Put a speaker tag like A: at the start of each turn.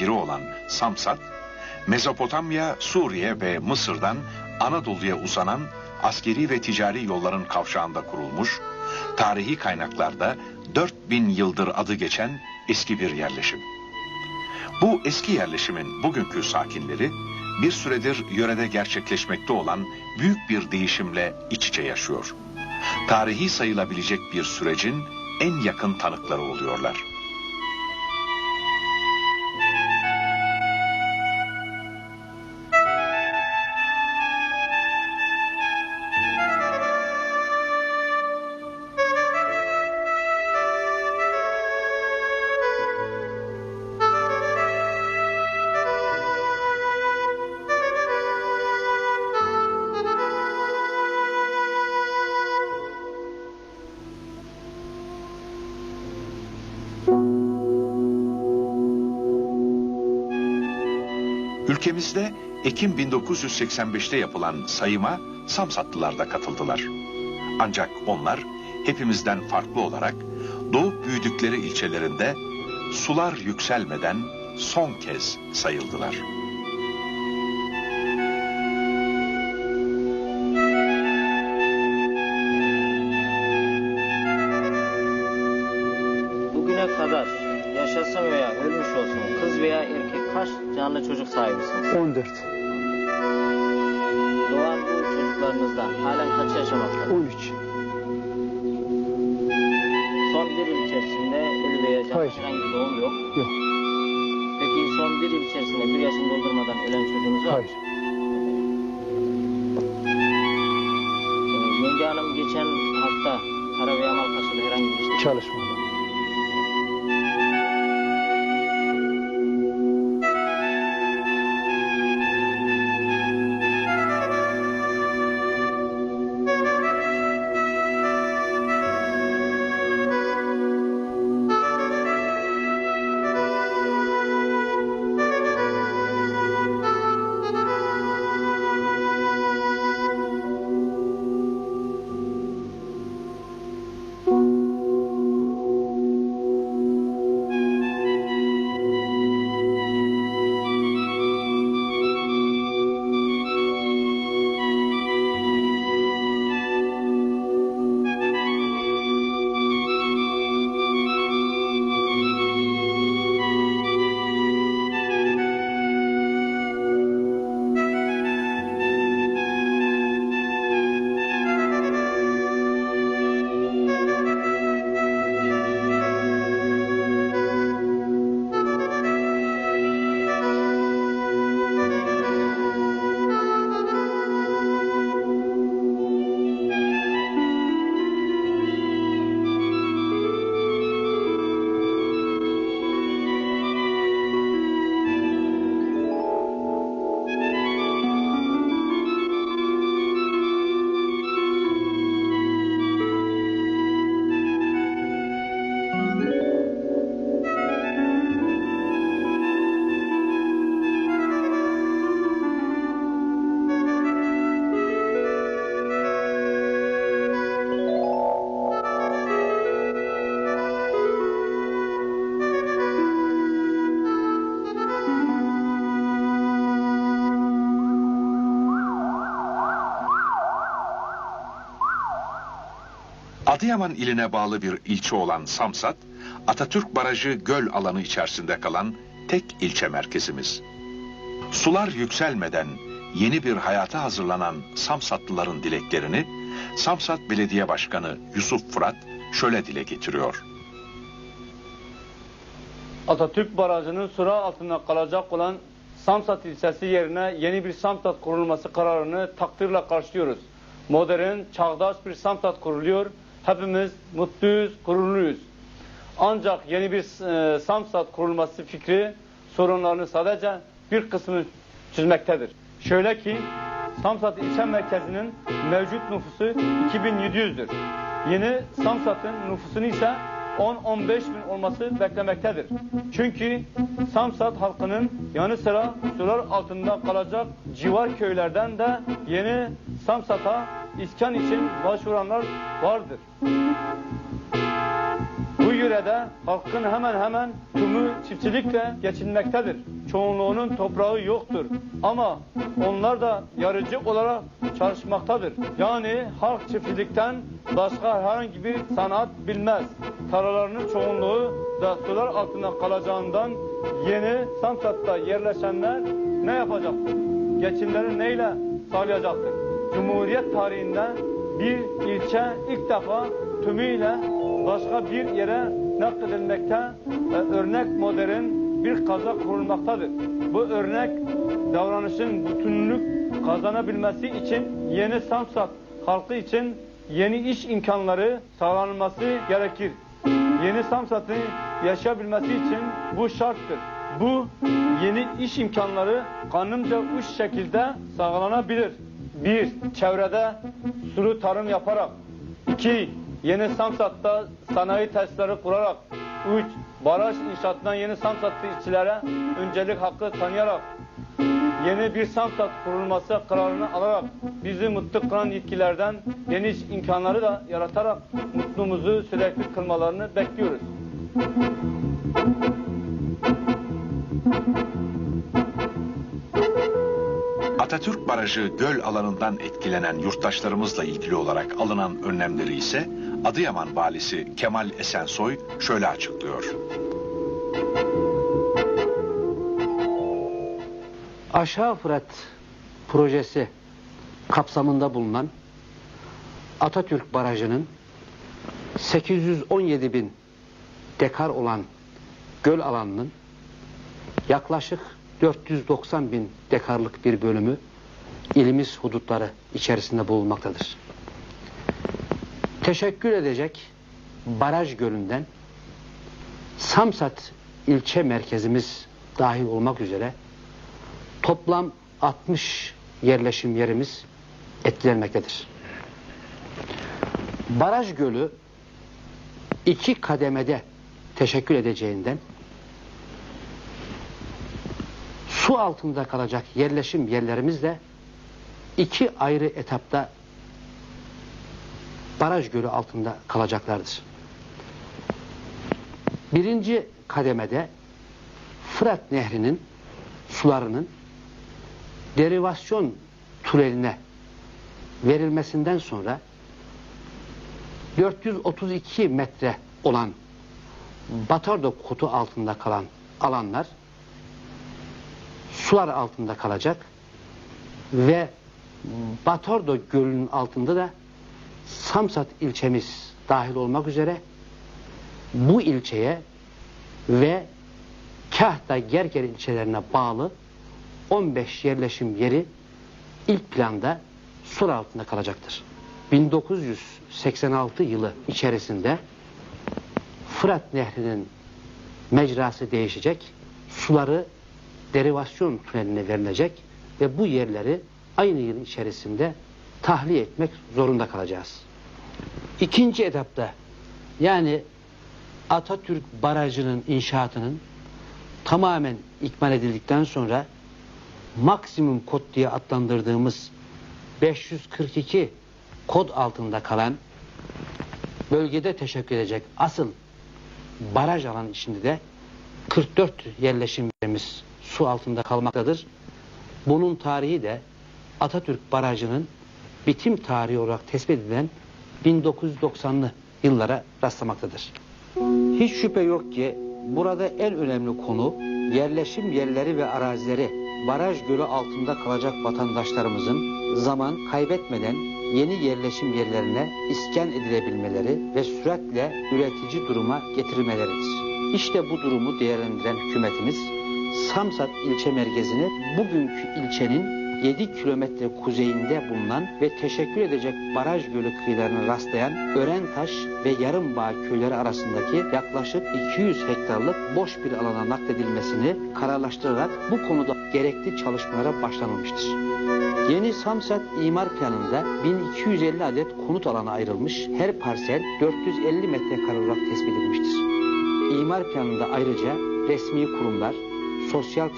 A: biri olan Samsat, Mezopotamya, Suriye ve Mısır'dan Anadolu'ya uzanan askeri ve ticari yolların kavşağında kurulmuş, tarihi kaynaklarda 4000 yıldır adı geçen eski bir yerleşim. Bu eski yerleşimin bugünkü sakinleri bir süredir yörede gerçekleşmekte olan büyük bir değişimle iç içe yaşıyor. Tarihi sayılabilecek bir sürecin en yakın tanıkları oluyorlar. Ülkemizde Ekim 1985'te yapılan sayıma Samsatlılar da katıldılar. Ancak onlar hepimizden farklı olarak doğup büyüdükleri ilçelerinde sular yükselmeden son kez sayıldılar.
B: Sahibisiniz?
C: 14,
B: Doğan bu çocuklarınızdan halen kaç yaşamaktadır?
C: 13.
B: Son bir yıl içerisinde ölü canlı
C: Hayır.
B: herhangi bir doğum yok.
C: Yok,
B: Peki son bir yıl içerisinde bir yaşını doldurmadan ölen çocuğunuz var mı?
C: hayır.
B: Ee, Yenge Hanım geçen hafta Kara ve Yamal Kaşı'da herhangi bir işte
C: Çalışmadı.
A: Adıyaman iline bağlı bir ilçe olan Samsat, Atatürk Barajı göl alanı içerisinde kalan tek ilçe merkezimiz. Sular yükselmeden yeni bir hayata hazırlanan Samsatlıların dileklerini Samsat Belediye Başkanı Yusuf Fırat şöyle dile getiriyor.
D: Atatürk Barajı'nın sura altında kalacak olan Samsat ilçesi yerine yeni bir Samsat kurulması kararını takdirle karşılıyoruz. Modern, çağdaş bir Samsat kuruluyor. Hepimiz mutluyuz, gururluyuz. Ancak yeni bir e, Samsat kurulması fikri sorunlarını sadece bir kısmını çözmektedir. Şöyle ki Samsat ilçe merkezinin mevcut nüfusu 2700'dür. Yeni Samsat'ın nüfusunu ise 10-15 bin olması beklemektedir. Çünkü Samsat halkının yanı sıra sular altında kalacak civar köylerden de yeni Samsat'a iskan için başvuranlar vardır. Bu yörede halkın hemen hemen tümü çiftçilikle geçinmektedir. Çoğunluğunun toprağı yoktur. Ama onlar da yarıcı olarak çalışmaktadır. Yani halk çiftçilikten başka herhangi bir sanat bilmez. Tarlalarının çoğunluğu da sular altında kalacağından yeni Samsat'ta yerleşenler ne yapacaktır? Geçimlerini neyle sağlayacaktır? Cumhuriyet tarihinde bir ilçe ilk defa tümüyle başka bir yere nakledilmekte ve örnek modern bir kaza kurulmaktadır. Bu örnek davranışın bütünlük kazanabilmesi için yeni Samsat halkı için yeni iş imkanları sağlanması gerekir. Yeni Samsat'ın yaşayabilmesi için bu şarttır. Bu yeni iş imkanları kanımca üç şekilde sağlanabilir. Bir, çevrede sulu tarım yaparak. İki, yeni Samsat'ta sanayi tesisleri kurarak. Üç, baraj inşaatından yeni Samsatlı işçilere öncelik hakkı tanıyarak. Yeni bir Samsat kurulması kararını alarak bizi mutlu kılan yetkilerden yeni iş imkanları da yaratarak mutluluğumuzu sürekli kılmalarını bekliyoruz.
A: Atatürk Barajı göl alanından etkilenen yurttaşlarımızla ilgili olarak alınan önlemleri ise Adıyaman valisi Kemal Esensoy şöyle açıklıyor.
C: Aşağı Fırat projesi kapsamında bulunan Atatürk Barajı'nın 817 bin dekar olan göl alanının yaklaşık 490 bin dekarlık bir bölümü ilimiz hudutları içerisinde bulunmaktadır. Teşekkür edecek baraj gölünden Samsat ilçe merkezimiz dahil olmak üzere toplam 60 yerleşim yerimiz etkilenmektedir. Baraj gölü iki kademede teşekkür edeceğinden su altında kalacak yerleşim yerlerimiz de iki ayrı etapta baraj gölü altında kalacaklardır. Birinci kademede Fırat Nehri'nin sularının derivasyon tüneline verilmesinden sonra 432 metre olan Batardo kutu altında kalan alanlar sular altında kalacak ve Batardo Gölü'nün altında da Samsat ilçemiz dahil olmak üzere bu ilçeye ve Kahta Gerger ilçelerine bağlı 15 yerleşim yeri ilk planda sur altında kalacaktır. 1986 yılı içerisinde Fırat Nehri'nin mecrası değişecek, suları derivasyon tüneline verilecek ve bu yerleri aynı yıl içerisinde tahliye etmek zorunda kalacağız. İkinci etapta yani Atatürk Barajı'nın inşaatının tamamen ikmal edildikten sonra maksimum kod diye adlandırdığımız 542 kod altında kalan bölgede teşekkür edecek asıl baraj alanı içinde de 44 yerleşim yerimiz su altında kalmaktadır. Bunun tarihi de Atatürk Barajı'nın bitim tarihi olarak tespit edilen 1990'lı yıllara rastlamaktadır. Hiç şüphe yok ki burada en önemli konu yerleşim yerleri ve arazileri baraj gölü altında kalacak vatandaşlarımızın zaman kaybetmeden yeni yerleşim yerlerine iskan edilebilmeleri ve süratle üretici duruma getirilmeleridir. İşte bu durumu değerlendiren hükümetimiz Samsat ilçe merkezini bugünkü ilçenin 7 kilometre kuzeyinde bulunan ve teşekkür edecek baraj gölü kıyılarına rastlayan Örentaş ve Yarımbağ köyleri arasındaki yaklaşık 200 hektarlık boş bir alana nakledilmesini kararlaştırarak bu konuda gerekli çalışmalara başlanılmıştır. Yeni Samsat imar planında 1250 adet konut alanı ayrılmış, her parsel 450 metrekare olarak tespit edilmiştir. İmar planında ayrıca resmi kurumlar, social.